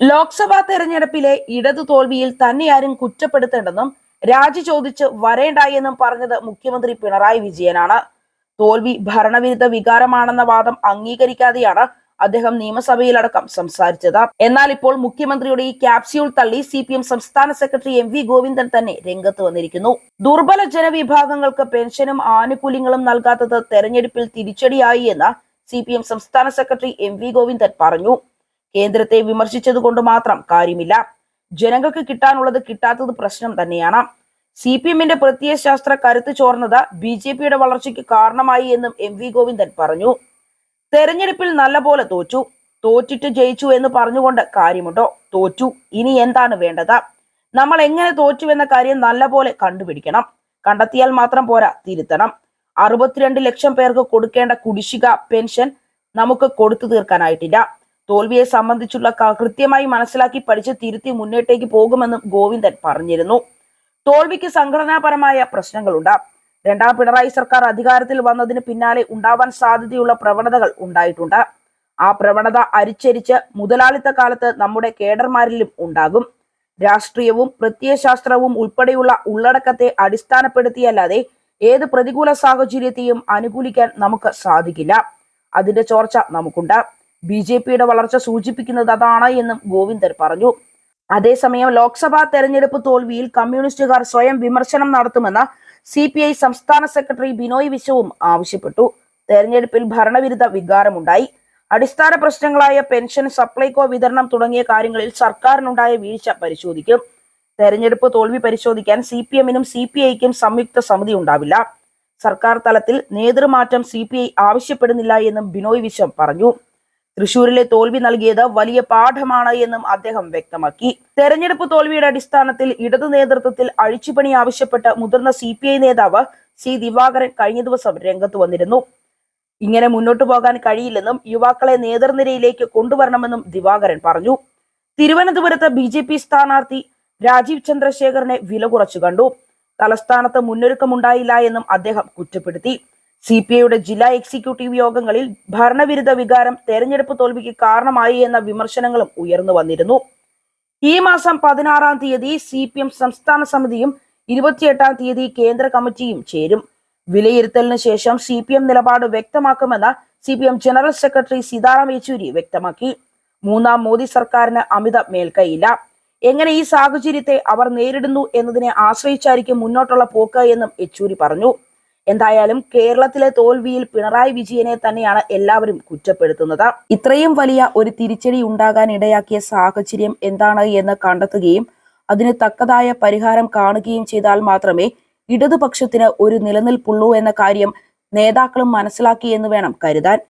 ലോക്സഭാ തെരഞ്ഞെടുപ്പിലെ ഇടതു തോൽവിയിൽ തന്നെയാരും കുറ്റപ്പെടുത്തേണ്ടെന്നും രാജി ചോദിച്ച് വരേണ്ട എന്നും പറഞ്ഞത് മുഖ്യമന്ത്രി പിണറായി വിജയനാണ്. തോൽവി ഭരണവിരുദ്ധ വികാരമാണെന്ന വാദം അംഗീകരിക്കാതെയാണ് അദ്ദേഹം നിയമസഭയിലടക്കം സംസാരിച്ചത്. എന്നാൽ ഇപ്പോൾ മുഖ്യമന്ത്രിയുടെ ഈ ക്യാപ്സ്യൂൾ തള്ളി സി പി എം സംസ്ഥാന സെക്രട്ടറി എം വി ഗോവിന്ദൻ തന്നെ രംഗത്ത് വന്നിരിക്കുന്നു. ദുർബല ജനവിഭാഗങ്ങൾക്ക് പെൻഷനും ആനുകൂല്യങ്ങളും നൽകാത്തത് തെരഞ്ഞെടുപ്പിൽ തിരിച്ചടിയായി എന്ന് സി സംസ്ഥാന സെക്രട്ടറി എം വി ഗോവിന്ദൻ പറഞ്ഞു. കേന്ദ്രത്തെ വിമർശിച്ചത് കൊണ്ട് മാത്രം കാര്യമില്ല. ജനങ്ങൾക്ക് കിട്ടാനുള്ളത് കിട്ടാത്തത് പ്രശ്നം തന്നെയാണ്. സി പി എമ്മിന്റെ പ്രത്യയശാസ്ത്ര കരുത്ത് ചോർന്നത് ബി ജെ പിയുടെ വളർച്ചയ്ക്ക് കാരണമായി എന്നും എം വി ഗോവിന്ദൻ പറഞ്ഞു. തെരഞ്ഞെടുപ്പിൽ നല്ല പോലെ തോറ്റു. തോറ്റിട്ട് ജയിച്ചു എന്ന് പറഞ്ഞുകൊണ്ട് കാര്യമുണ്ടോ? തോറ്റു. ഇനി എന്താണ് വേണ്ടത്? നമ്മൾ എങ്ങനെ തോറ്റു എന്ന കാര്യം നല്ല പോലെ കണ്ടുപിടിക്കണം. കണ്ടെത്തിയാൽ മാത്രം പോരാ തിരുത്തണം. അറുപത്തിരണ്ട് ലക്ഷം പേർക്ക് കൊടുക്കേണ്ട കുടിശ്ശിക പെൻഷൻ നമുക്ക് കൊടുത്തു തീർക്കാനായിട്ടില്ല. തോൽവിയെ സംബന്ധിച്ചുള്ള കൃത്യമായി മനസ്സിലാക്കി പഠിച്ച് തിരുത്തി മുന്നോട്ടേക്ക് പോകുമെന്നും ഗോവിന്ദൻ പറഞ്ഞിരുന്നു. തോൽവിക്ക് സംഘടനാപരമായ പ്രശ്നങ്ങളുണ്ട്. രണ്ടാം പിണറായി സർക്കാർ അധികാരത്തിൽ വന്നതിന് പിന്നാലെ ഉണ്ടാവാൻ സാധ്യതയുള്ള പ്രവണതകൾ ഉണ്ടായിട്ടുണ്ട്. ആ പ്രവണത അരിച്ചരിച്ച് മുതലാളിത്ത കാലത്ത് നമ്മുടെ കേഡർമാരിലും ഉണ്ടാകും. രാഷ്ട്രീയവും പ്രത്യയശാസ്ത്രവും ഉൾപ്പെടെയുള്ള ഉള്ളടക്കത്തെ അടിസ്ഥാനപ്പെടുത്തിയല്ലാതെ ഏത് പ്രതികൂല സാഹചര്യത്തെയും അനുകൂലിക്കാൻ നമുക്ക് സാധിക്കില്ല. അതിന്റെ ചോർച്ച നമുക്കുണ്ട്. ബി ജെ പിയുടെ വളർച്ച സൂചിപ്പിക്കുന്നത് അതാണ് എന്നും ഗോവിന്ദർ പറഞ്ഞു. അതേസമയം ലോക്സഭാ തെരഞ്ഞെടുപ്പ് തോൽവിയിൽ കമ്മ്യൂണിസ്റ്റുകാർ സ്വയം വിമർശനം നടത്തുമെന്ന് സി പി ഐ സംസ്ഥാന സെക്രട്ടറി ബിനോയ് വിശ്വവും ആവശ്യപ്പെട്ടു. തെരഞ്ഞെടുപ്പിൽ ഭരണവിരുദ്ധ വികാരമുണ്ടായി. അടിസ്ഥാന പ്രശ്നങ്ങളായ പെൻഷൻ സപ്ലൈകോ വിതരണം തുടങ്ങിയ കാര്യങ്ങളിൽ സർക്കാരിനുണ്ടായ വീഴ്ച പരിശോധിക്കും. തെരഞ്ഞെടുപ്പ് തോൽവി പരിശോധിക്കാൻ സി പി എമ്മിനും സി പി ഐക്കും സംയുക്ത സമിതി ഉണ്ടാവില്ല. സർക്കാർ തലത്തിൽ നേതൃമാറ്റം സി പി ഐ ആവശ്യപ്പെടുന്നില്ല എന്നും ബിനോയ് വിശ്വം പറഞ്ഞു. തൃശൂരിലെ തോൽവി നൽകിയത് വലിയ പാഠമാണ് എന്നും അദ്ദേഹം വ്യക്തമാക്കി. തെരഞ്ഞെടുപ്പ് തോൽവിയുടെ അടിസ്ഥാനത്തിൽ ഇടതു നേതൃത്വത്തിൽ അഴിച്ചുപണി ആവശ്യപ്പെട്ട് മുതിർന്ന സി നേതാവ് സി ദിവാകരൻ കഴിഞ്ഞ ദിവസം രംഗത്ത് വന്നിരുന്നു. ഇങ്ങനെ മുന്നോട്ടു പോകാൻ കഴിയില്ലെന്നും യുവാക്കളെ നേതൃനിരയിലേക്ക് കൊണ്ടുവരണമെന്നും ദിവാകരൻ പറഞ്ഞു. തിരുവനന്തപുരത്ത് ബി ജെ പി സ്ഥാനാർത്ഥി രാജീവ് ചന്ദ്രശേഖറിനെ വില കുറച്ചു കണ്ടു. തലസ്ഥാനത്ത് മുന്നൊരുക്കമുണ്ടായില്ല എന്നും അദ്ദേഹം കുറ്റപ്പെടുത്തി. സി പി ഐയുടെ ജില്ലാ എക്സിക്യൂട്ടീവ് യോഗങ്ങളിൽ ഭരണവിരുദ്ധ വികാരം തെരഞ്ഞെടുപ്പ് തോൽവിക്ക് കാരണമായി എന്ന വിമർശനങ്ങളും ഉയർന്നു വന്നിരുന്നു. ഈ മാസം പതിനാറാം തീയതി സി പി എം സംസ്ഥാന സമിതിയും ഇരുപത്തിയെട്ടാം തീയതി കേന്ദ്ര കമ്മിറ്റിയും ചേരും. വിലയിരുത്തലിന് ശേഷം സി പി എം നിലപാട് വ്യക്തമാക്കുമെന്ന് C P M general secretary Sitaram Yechury വ്യക്തമാക്കി. മൂന്നാം മോദി സർക്കാരിന് അമിത മേൽക്കൈയില്ല. എങ്ങനെ ഈ സാഹചര്യത്തെ അവർ നേരിടുന്നു എന്നതിനെ ആശ്രയിച്ചായിരിക്കും മുന്നോട്ടുള്ള പോക്ക് എന്നും യെച്ചൂരി പറഞ്ഞു. എന്തായാലും കേരളത്തിലെ തോൽവിയിൽ പിണറായി വിജയനെ തന്നെയാണ് എല്ലാവരും കുറ്റപ്പെടുത്തുന്നത്. ഇത്രയും വലിയ ഒരു തിരിച്ചടി ഉണ്ടാകാൻ ഇടയാക്കിയ സാഹചര്യം എന്താണ് എന്ന് കണ്ടെത്തുകയും അതിന് തക്കതായ പരിഹാരം കാണുകയും ചെയ്താൽ മാത്രമേ ഇടതുപക്ഷത്തിന് ഒരു നിലനിൽപ്പുള്ളൂ എന്ന കാര്യം നേതാക്കളും മനസ്സിലാക്കി എന്ന് വേണം കരുതാൻ.